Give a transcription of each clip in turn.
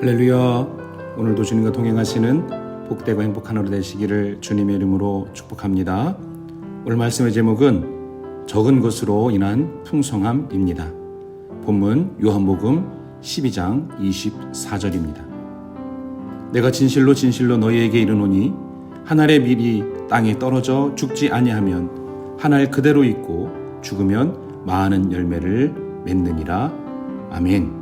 할렐루야. 오늘도 주님과 동행하시는 복되고 행복한 하루 되시기를 주님의 이름으로 축복합니다. 오늘 말씀의 제목은 적은 것으로 인한 풍성함입니다. 본문 요한복음 12장 24절입니다. 내가 진실로 진실로 너희에게 이르노니 한 알의 밀이 땅에 떨어져 죽지 아니하면 한 알 그대로 있고 죽으면 많은 열매를 맺느니라. 아멘.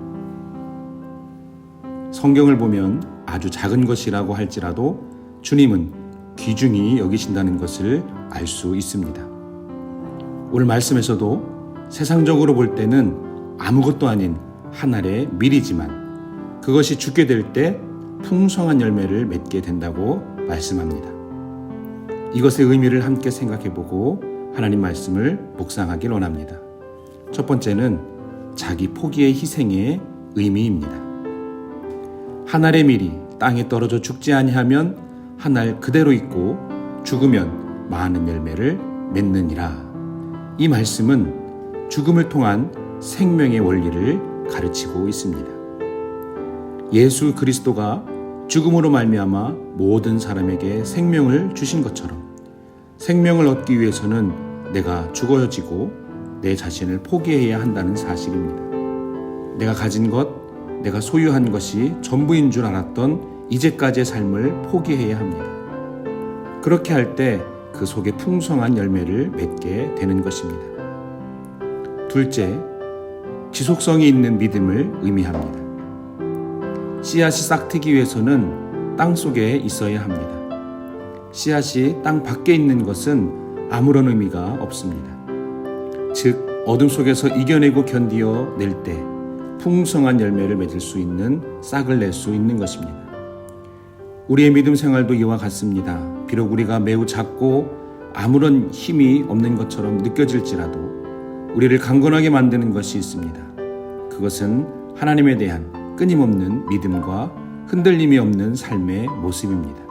성경을 보면 아주 작은 것이라고 할지라도 주님은 귀중히 여기신다는 것을 알 수 있습니다. 오늘 말씀에서도 세상적으로 볼 때는 아무것도 아닌 한 알의 밀이지만 그것이 죽게 될 때 풍성한 열매를 맺게 된다고 말씀합니다. 이것의 의미를 함께 생각해 보고 하나님 말씀을 묵상하길 원합니다. 첫 번째는 자기 포기의 희생의 의미입니다. 한 알의 밀이 땅에 떨어져 죽지 아니하면 한 알 그대로 있고 죽으면 많은 열매를 맺느니라. 이 말씀은 죽음을 통한 생명의 원리를 가르치고 있습니다. 예수 그리스도가 죽음으로 말미암아 모든 사람에게 생명을 주신 것처럼 생명을 얻기 위해서는 내가 죽어지고 내 자신을 포기해야 한다는 사실입니다. 내가 가진 것, 내가 소유한 것이 전부인 줄 알았던 이제까지의 삶을 포기해야 합니다. 그렇게 할 때 그 속에 풍성한 열매를 맺게 되는 것입니다. 둘째, 지속성이 있는 믿음을 의미합니다. 씨앗이 싹트기 위해서는 땅 속에 있어야 합니다. 씨앗이 땅 밖에 있는 것은 아무런 의미가 없습니다. 즉, 어둠 속에서 이겨내고 견디어 낼 때 풍성한 열매를 맺을 수 있는 싹을 낼 수 있는 것입니다. 우리의 믿음 생활도 이와 같습니다. 비록 우리가 매우 작고 아무런 힘이 없는 것처럼 느껴질지라도 우리를 강건하게 만드는 것이 있습니다. 그것은 하나님에 대한 끊임없는 믿음과 흔들림이 없는 삶의 모습입니다.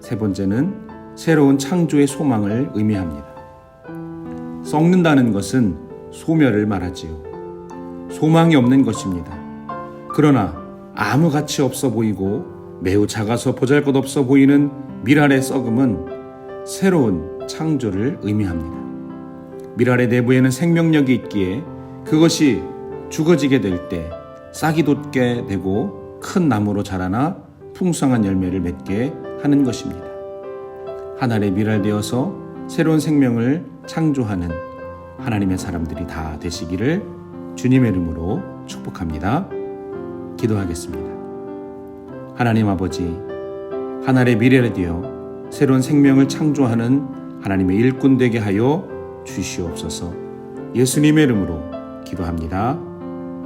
세 번째는 새로운 창조의 소망을 의미합니다. 썩는다는 것은 소멸을 말하지요. 소망이 없는 것입니다. 그러나 아무 가치 없어 보이고 매우 작아서 보잘 것 없어 보이는 미랄의 썩음은 새로운 창조를 의미합니다. 미랄의 내부에는 생명력이 있기에 그것이 죽어지게 될 때 싹이 돋게 되고 큰 나무로 자라나 풍성한 열매를 맺게 하는 것입니다. 하늘의 미랄되어서 새로운 생명을 창조하는 하나님의 사람들이 다 되시기를 주님의 이름으로 축복합니다. 기도하겠습니다. 하나님 아버지, 하늘의 미래를 되어 새로운 생명을 창조하는 하나님의 일꾼 되게 하여 주시옵소서. 예수님의 이름으로 기도합니다.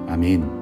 아멘.